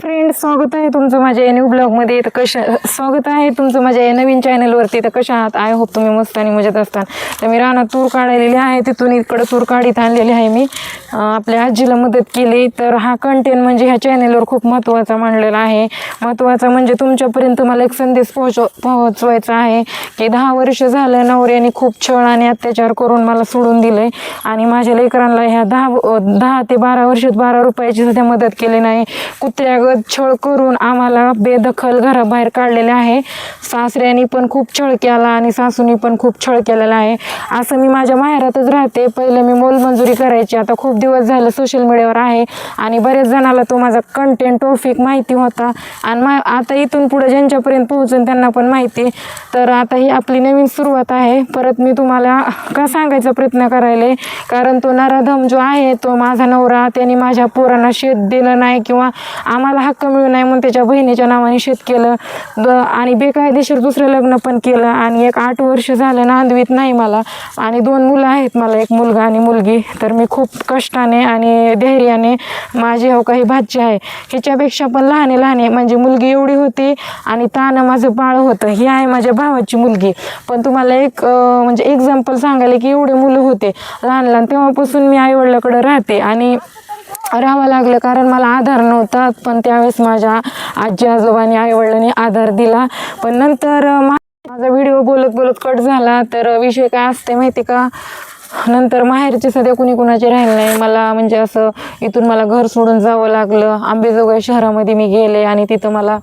Friend स्वागत आहे तुमचं माझ्या या न्यू ब्लॉगमध्ये तर कशा स्वागत आहे तुमचं माझ्या या नवीन चॅनलवरती तर कशा आहात? आय होप तुम्ही मस्त आणि मजेत असताल तर मी रानात तूर काढलेली आहे. तिथून इकडं तूर काढीत आणलेली आहे मी. आपल्या आजीला मदत केली. तर हा कंटेंट म्हणजे ह्या चॅनलवर खूप महत्त्वाचा मांडलेला आहे. महत्त्वाचा म्हणजे तुमच्यापर्यंत मला एक संदेश पोहोच पोहोचवायचा आहे की दहा वर्ष झालं नवऱ्याने खूप छळ आणि अत्याचार करून मला सोडून दिलंय. आणि माझ्या लेकरांना ह्या दहा दहा ते बारा वर्षात बारा रुपयाची सुद्धा मदत केली नाही. कुत्र्या कुत्र्यागत छळ करून आम्हाला बेदखल घराबाहेर काढलेले आहे. सासऱ्यानी पण खूप छळ केला आणि सासूनी पण खूप छळ केलेला आहे. असं मी माझ्या माहेरातच राहते. पहिले मी मोलमजुरी करायची. आता खूप दिवस झालं सोशल मीडियावर आहे आणि बरेच जणाला तो माझा कंटेंट टॉपिक माहिती होता. आणि मा आता इथून पुढे ज्यांच्यापर्यंत पोहोचून त्यांना पण माहिती तर आता ही आपली नवीन सुरुवात आहे. परत मी तुम्हाला का सांगायचा प्रयत्न करायला? कारण तो नराधम जो आहे तो माझा नवरा त्यांनी माझ्या पोरांना शेत दिलं नाही किंवा आम्हाला हक्क मिळू नाही म्हणून त्याच्या बहिणीच्या नावाने शेत केलं. आणि बेकायदेशीर दुसरं लग्न पण केलं. आणि एक आठ वर्ष झालं नांदवीत नाही मला. आणि दोन मुलं आहेत मला एक मुलगा आणि मुलगी. तर मी खूप कष्टाने आणि धैर्याने माझी हो काही भाजी आहे. हिच्यापेक्षा पण लहान लहान आहे. म्हणजे मुलगी एवढी होती आणि तानं माझं बाळ होतं. ही आहे माझ्या भावाची मुलगी. पण तुम्हाला एक म्हणजे एक्झाम्पल सांगायला की एवढे मुलं होते. लहान लहान तेव्हापासून मी आईवडिलाकडं राहते. आणि राहावं लागलं कारण मला आधार नव्हता पण त्यावेळेस माझ्या आजी आजोबांनी आईवडिलांनी आधार दिला. पण नंतर माझा व्हिडिओ बोलत बोलत कट झाला. तर विषय काय असते माहिती का? नंतर माहेरचे सध्या कुणी कुणाचे राहिले नाही. मला म्हणजे असं इथून मला घर सोडून जावं लागलं. आंबेजोगाई शहरामध्ये मी गेले आणि तिथं मला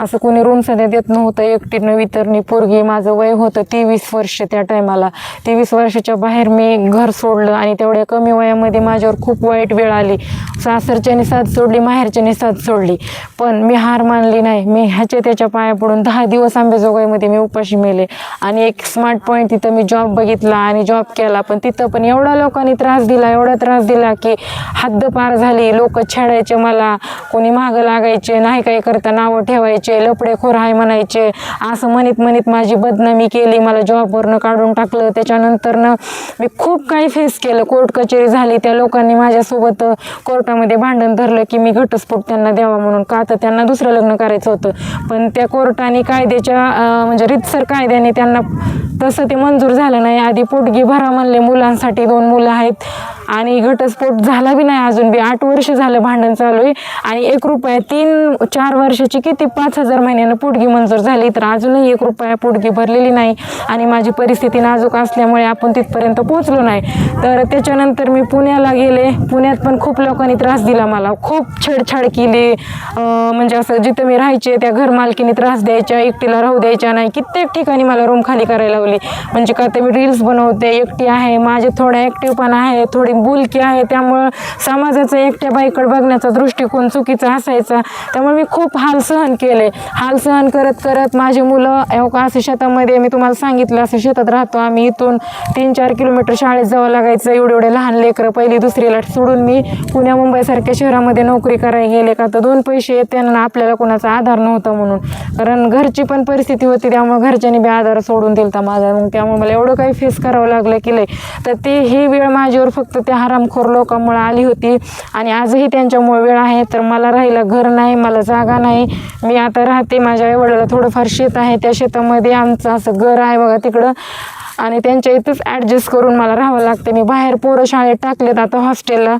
असं कोणी रूम सध्या देत नव्हतं. एकटीनं वितरणी पोरगी माझं वय होतं तेवीस वर्ष त्या टायमाला. तेवीस वर्षाच्या बाहेर मी घर सोडलं आणि तेवढ्या कमी वयामध्ये माझ्यावर खूप वाईट वेळ आली. सासरच्याने साथ सोडली माहेरच्याने साथ सोडली. पण मी हार मानली नाही. मी ह्याच्या त्याच्या पाया पडून दहा दिवस आंबेजोगाईमध्ये मी उपाशी मेले. आणि एक स्मार्ट पॉईंट तिथं मी जॉब बघितला आणि जॉब केला. पण तिथं पण एवढा लोकांनी त्रास दिला एवढा त्रास दिला की हद्द पार झाली. लोक छेडायचे मला कोणी मागं लागायचे नाही काही करता नावं ठेवायचे लपडेखोर आहे म्हणायचे. असं म्हणत म्हणत माझी बदनामी केली मला जॉबवरनं काढून टाकलं. त्याच्यानंतरनं मी खूप काही फेस केलं. कोर्ट कचेरी झाली. त्या लोकांनी माझ्यासोबत कोर्टामध्ये भांडण धरलं की मी घटस्फोट त्यांना द्यावा म्हणून. का तर त्यांना दुसरं लग्न करायचं होतं. पण त्या कोर्टाने कायद्याच्या म्हणजे रितसर कायद्याने त्यांना तसं ते मंजूर झालं नाही. आधी पोटगी भरा म्हणले मुलांसाठी दोन मुलं आहेत. आणि घटस्फोट झाला बी नाही अजून बी. आठ वर्ष झालं भांडण चालू आहे. आणि एक रुपया तीन चार वर्षाची किती? पाच हजार महिन्यानं पोटगी मंजूर झाली. तर अजूनही एक रुपया पोटगी भरलेली नाही. आणि माझी परिस्थिती नाजूक असल्यामुळे आपण तिथपर्यंत पोहोचलो नाही. तर त्याच्यानंतर मी पुण्याला गेले. पुण्यात पण खूप लोकांनी त्रास दिला मला. खूप छेडछाड केली. म्हणजे असं जिथं मी राहायचे त्या घर मालकीने त्रास द्यायच्या एकटीला राहू द्यायच्या नाही. कित्येक ठिकाणी मला रूम खाली करायला लावली. म्हणजे का ते मी रील्स बनवते एकटी आहे माझे थोडा ॲक्टिव्हपणा आहे थोडी बोलकी आहे त्यामुळं समाजाचा एकट्या बाईकडे बघण्याचा दृष्टिकोन चुकीचा असायचा. त्यामुळे मी खूप हाल सहन केले. हाल सहन करत करत माझी मुलं अहो का असं शेतामध्ये मी तुम्हाला सांगितलं असं शेतात राहतो आम्ही इथून तीन चार किलोमीटर शाळेत जावं लागायचं. एवढे एवढे लहान लेकरं पहिली दुसरीला सोडून मी पुण्या मुंबईसारख्या शहरामध्ये नोकरी करायला गेले का? तर दोन पैसे त्यांना आपल्याला कोणाचा आधार नव्हता म्हणून. कारण घरची पण परिस्थिती होती त्यामुळे घरच्यांनी बी आधार सोडून दिलता माझा. मग त्यामुळे मला एवढं काही फेस करावं लागलं की लय. तर ते ही वेळ माझ्यावर फक्त त्या हरामखोर लोकांमुळे आली होती. आणि आजही त्यांच्यामुळे वेळ आहे तर मला राहायला घर नाही मला जागा नाही. मी आता राहते माझ्या आईवडिला थोडंफार शेत आहे. त्या शेतामध्ये आमचं असं घर आहे बघा तिकडं. आणि त्यांच्या इथंच ॲडजस्ट करून मला राहावं लागते. मी बाहेर पोरं शाळेत टाकलेत आता हॉस्टेलला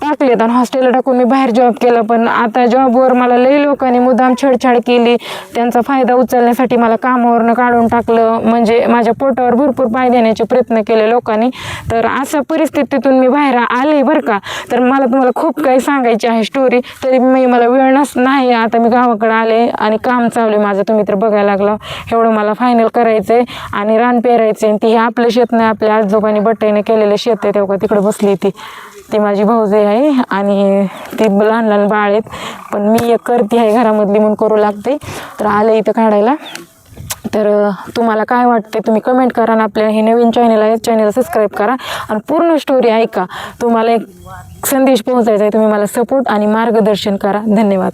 टाकले तर हॉस्टेलला टाकून मी बाहेर जॉब केला. पण आता जॉबवर मला लई लोकांनी मुद्दाम छेडछाड केली. त्यांचा फायदा उचलण्यासाठी मला कामावरनं काढून टाकलं. म्हणजे माझ्या पोटावर भरपूर पाय देण्याचे प्रयत्न केले लोकांनी. तर अशा परिस्थितीतून मी बाहेर आले बरं का. तर मला तुम्हाला खूप काही सांगायची आहे स्टोरी तरी मी मला वेळ नस नाही आता मी गावाकडे आले आणि काम चालू आहे माझं. तुम्ही तर बघायला लागला. एवढं मला फायनल करायचं आहे आणि रान पेरायचं आहे ती हे आपलं शेत नाही आपल्या आजोबांनी बट्ट्याने केलेलं शेत आहे. तेव्हा तिकडे बसली ती ती माझी भाऊजे आहे आणि ती लहान लहान बाळ आहेत. पण मी एक करती आहे घरामधली म्हणून करू लागते. तर आले इथं काढायला. तर तुम्हाला काय वाटते तुम्ही कमेंट करा आणि आपल्या हे नवीन चॅनल आहे चॅनल सबस्क्राईब करा. आणि पूर्ण स्टोरी ऐका. तुम्हाला एक संदेश पोहोचायचा आहे. तुम्ही मला सपोर्ट आणि मार्गदर्शन करा. धन्यवाद.